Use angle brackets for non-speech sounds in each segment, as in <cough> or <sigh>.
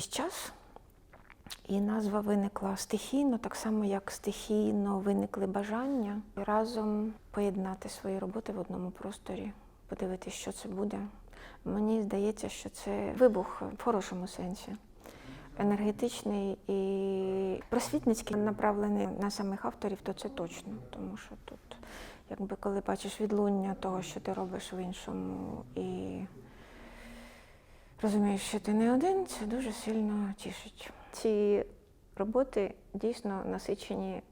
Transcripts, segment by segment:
Крізь час. І назва виникла стихійно, так само як стихійно виникли бажання разом поєднати свої роботи в одному просторі, подивитися, що це буде. Мені здається, що це вибух в хорошому сенсі. Енергетичний і просвітницький направлений на самих авторів, то це точно. Тому що тут, якби коли бачиш відлуння того, що ти робиш в іншому, і розумієш, що ти не один, це дуже сильно тішить. Ці роботи дійсно насичені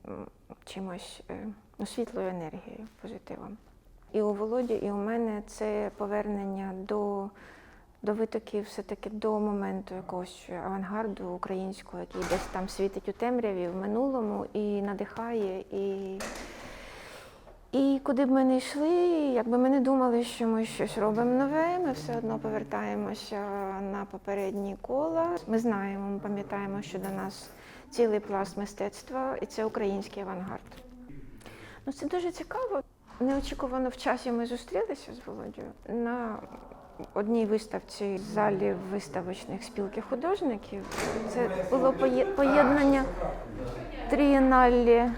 чимось е, ну, світлою енергією, позитивом. І у Володі, і у мене це повернення до, до витоків, все-таки до моменту якогось авангарду українського, який десь там світить у темряві в минулому і надихає. І, і куди б ми не йшли, якби ми не думали, що ми щось робимо нове, ми все одно повертаємося на попередні кола. Ми знаємо, ми пам'ятаємо, що до нас цілий пласт мистецтва, і це український авангард. Ну, це дуже цікаво. Неочікувано в часі ми зустрілися з Володією на одній виставці в залі виставочних спілки художників. Це було поєднання трієналлі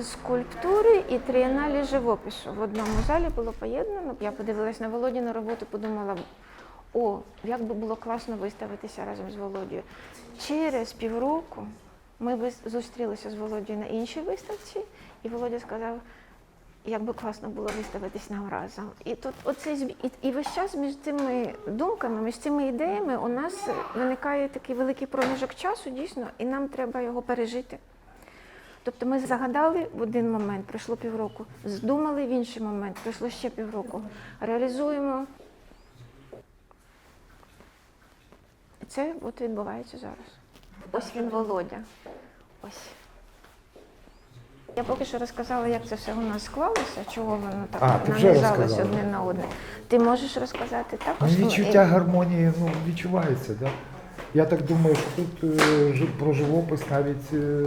скульптури і трієналі живопису. В одному залі було поєднано. Я подивилась на Володіну роботу, подумала, о, як би було класно виставитися разом з Володією. Через півроку ми зустрілися з Володією на іншій виставці, і Володя сказав, як би класно було виставитись нам разом. І тут оцей і, і весь час між цими думками, між цими ідеями у нас виникає такий великий проміжок часу, дійсно, і нам треба його пережити. Тобто ми загадали в один момент, пройшло півроку, здумали в інший момент, пройшло ще півроку. Реалізуємо. І це от відбувається зараз. Ось він Володя. Ось. Я поки що розказала, як це все у нас склалося, чого воно так А, ти вже нанизалося розказала. одне на одне. Ти можеш розказати Ну, також? Ну, відчуття і- гармонії ну, відчувається, да? Я так думаю, що тут е, жи- про живопис навіть е,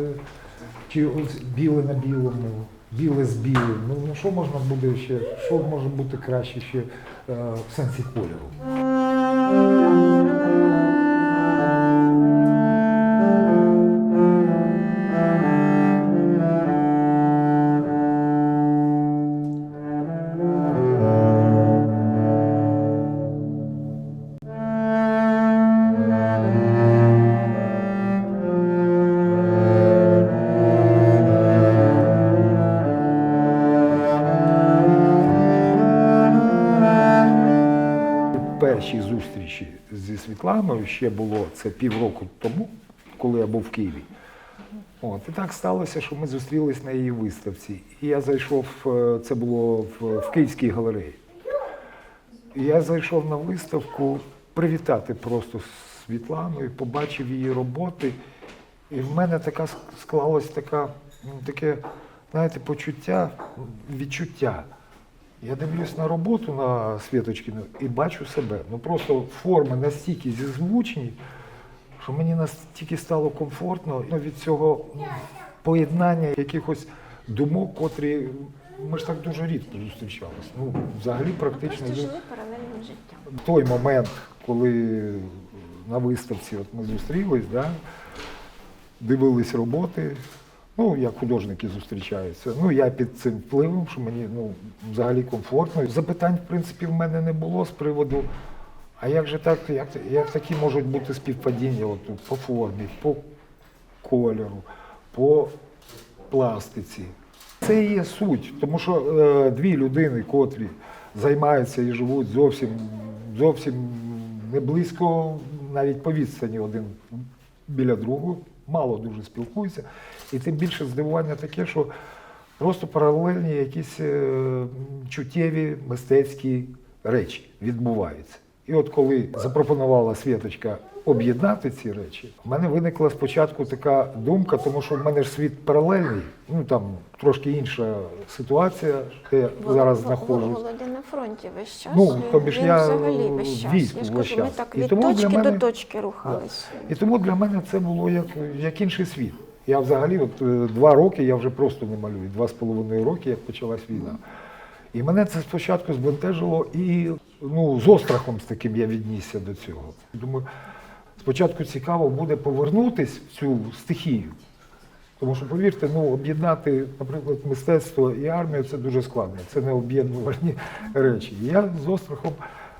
чи ось біле на білому, біле з білим. Ну, ну що можна буде ще, що може бути краще ще е, в сенсі кольору? Перші зустрічі зі Світланою ще було це півроку тому, коли я був в Києві. От, і так сталося, що ми зустрілись на її виставці. І я зайшов, е, це було в, в Київській галереї. І я зайшов на виставку привітати просто Світлану і побачив її роботи. І в мене така склалось така, ну, таке, знаєте, почуття, відчуття. Я дивлюсь на роботу на Світочкіну і бачу себе. Ну просто форми настільки зізвучні, що мені настільки стало комфортно ну, від цього поєднання якихось думок, котрі ми ж так дуже рідко зустрічалися. Ну, взагалі практично. Просто жили паралельним життям. той момент, коли на виставці от ми зустрілись, да, дивились роботи, ну, як художники зустрічаються. Ну, я під цим впливом, що мені ну, взагалі комфортно. Запитань, в принципі, в мене не було з приводу, а як же так, як, як такі можуть бути співпадіння от, по формі, по кольору, по пластиці. Це і є суть, тому що е, дві людини, котрі займаються і живуть зовсім, зовсім не близько, навіть по відстані один біля другого, мало дуже спілкуються. І тим більше здивування таке, що просто паралельні якісь е, чуттєві мистецькі речі відбуваються. І от коли запропонувала Світочка об'єднати ці речі, в мене виникла спочатку така думка, тому що в мене ж світ паралельний, ну там трошки інша ситуація, де я зараз Вол- знаходжусь. Володя на фронті весь час. Ну, тобі ж він я взагалі весь в час. війську я ж весь кажу, ми час. так І від тому для точки мене- до точки рухались. І тому для мене це було як, як інший світ. Я взагалі, от е, два роки я вже просто не малюю, два з половиною роки, як почалась війна. І мене це спочатку збентежило і ну, з острахом з таким я віднісся до цього. Думаю, спочатку цікаво буде повернутись в цю стихію. Тому що, повірте, ну, об'єднати, наприклад, мистецтво і армію це дуже складно. Це не об'єднувальні <laughs> речі. І я з острахом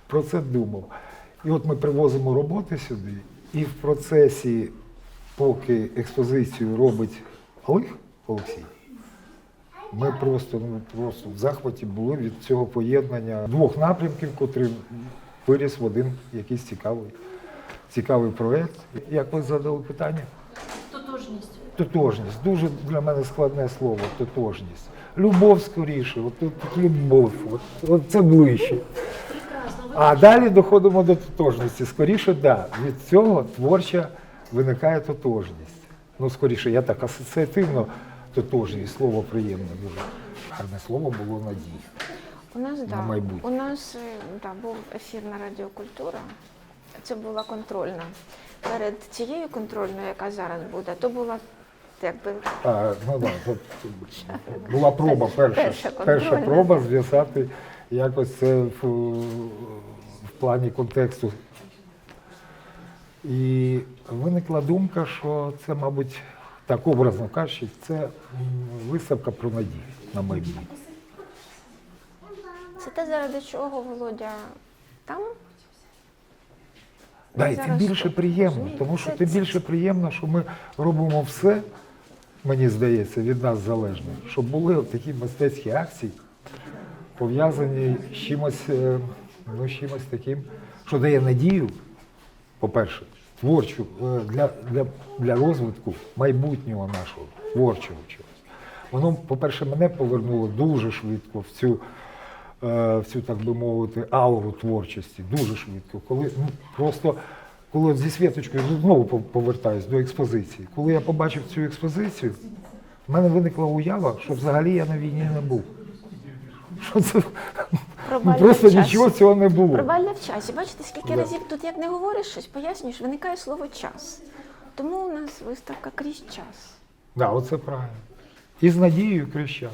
про це думав. І от ми привозимо роботи сюди, і в процесі, поки експозицію робить Олег Олексій, ми просто, ну, просто в захваті були від цього поєднання двох напрямків, котрий виріс в один якийсь цікавий, цікавий проєкт. Як ви задали питання? Тотожність. Тотожність. Дуже для мене складне слово тотожність. Любов скоріше, от тут любов, от, от це ближче. А далі доходимо до тотожності. Скоріше, так. Да, від цього творча виникає тотожність. Ну, скоріше, я так асоціативно тотожність, слово приємне дуже. Гарне слово було надія. У нас На да, майбутнє. у нас е, да, був ефір на Радіокультура. Це була контрольна. Перед цією контрольною, яка зараз буде, то була якби А, ну, да, тут <laughs> була проба, перша, Перша перша, проба зв'язати якось це в, в плані контексту. І виникла думка, що це, мабуть, так образно кажучи, це виставка про надію на майбутнє. це те, заради чого Володя там. Да, і тим більше приємно, тому що тим більше приємно, що ми робимо все, мені здається, від нас залежне, щоб були такі мистецькі акції, пов'язані з чимось, е, ну, з чимось таким, що дає надію, по-перше, творчу е, для, для, для розвитку майбутнього нашого творчого чогось. Воно, по-перше, мене повернуло дуже швидко в цю, е, в цю, так би мовити, ауру творчості, дуже швидко. Коли ну, просто коли зі Світочкою знову пов- повертаюсь до експозиції. Коли я побачив цю експозицію, в мене виникла уява, що взагалі я на війні не був. Що це ну, просто в часі. нічого цього не було. Провальне в часі. Бачите, скільки Да. разів тут як не говориш щось, пояснюєш, виникає слово час. Тому у нас виставка крізь час. Да, оце правильно. І з надією крізь час.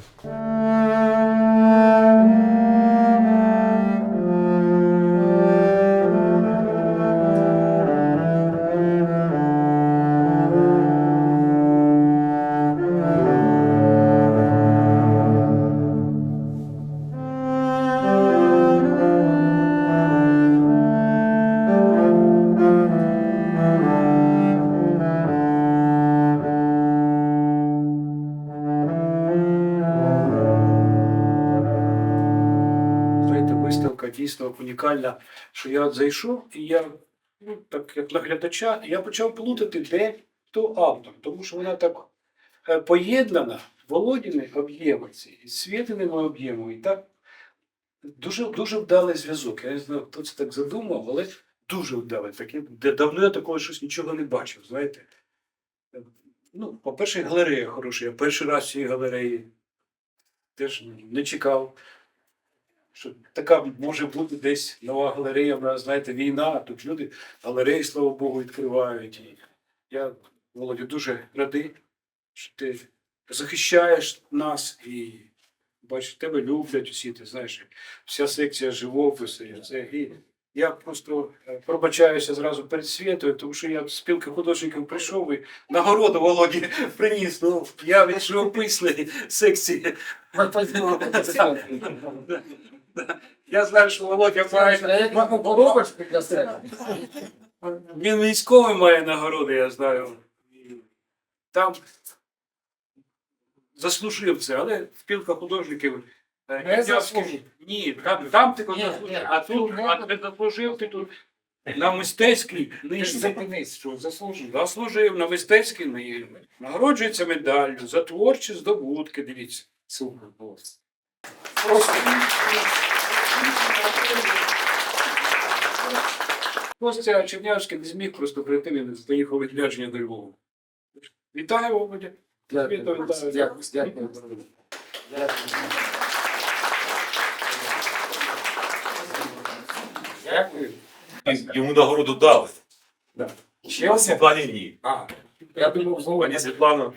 Виставка дійсно унікальна, що я зайшов, і я, ну, так як наглядача, я почав плутати, де хто автор, тому що вона так е, поєднана, Володіни об'єми ці, і Світиними об'ємами. І так дуже, дуже вдалий зв'язок. Я не знаю, хто це так задумав, але дуже вдалий. Такий, де давно я такого щось нічого не бачив, знаєте. Ну, по-перше, галерея хороша. Я перший раз в цій галереї теж не чекав що така може бути десь нова галерея, в нас, знаєте, війна, тут люди галереї, слава Богу, відкривають. І я, Володю, дуже радий, що ти захищаєш нас і бачиш, тебе люблять усі, ти знаєш, вся секція живопису. і Це, і я просто е, пробачаюся зразу перед світою, тому що я з спілки художників прийшов і нагороду Володі <laughs> приніс. Ну, я від живописної секції. Я знаю, що Володя має. Він військовий має нагороди, я знаю. Там заслужив це, але спілка художників. е, Не заслужив. Ні, там, там ти заслужив, а тут а ти заслужив, ти тут на мистецькій Ти зупинись, заслужив. Заслужив на мистецькій ниві. Нагороджується медаллю за творчі здобутки. Дивіться. Супер, бос. Просто. Костя Чернявський не зміг просто прийти, він поїхав відрядження до Львова. Вітаю, Володя. Дякую, дякую, дякую. Дякую. Йому нагороду дали. Ще одне? Світлані ні. А, я думав, знову Пані Світлана,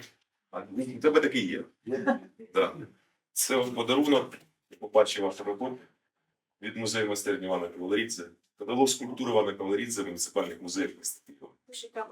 у тебе такий є. Да. Це подарунок, я побачив вашу роботу від музею майстерні Івана Кавалерідзе. Каталог скульптури Івана Кавалерідзе муніципальних музеях міста Києва. пишете.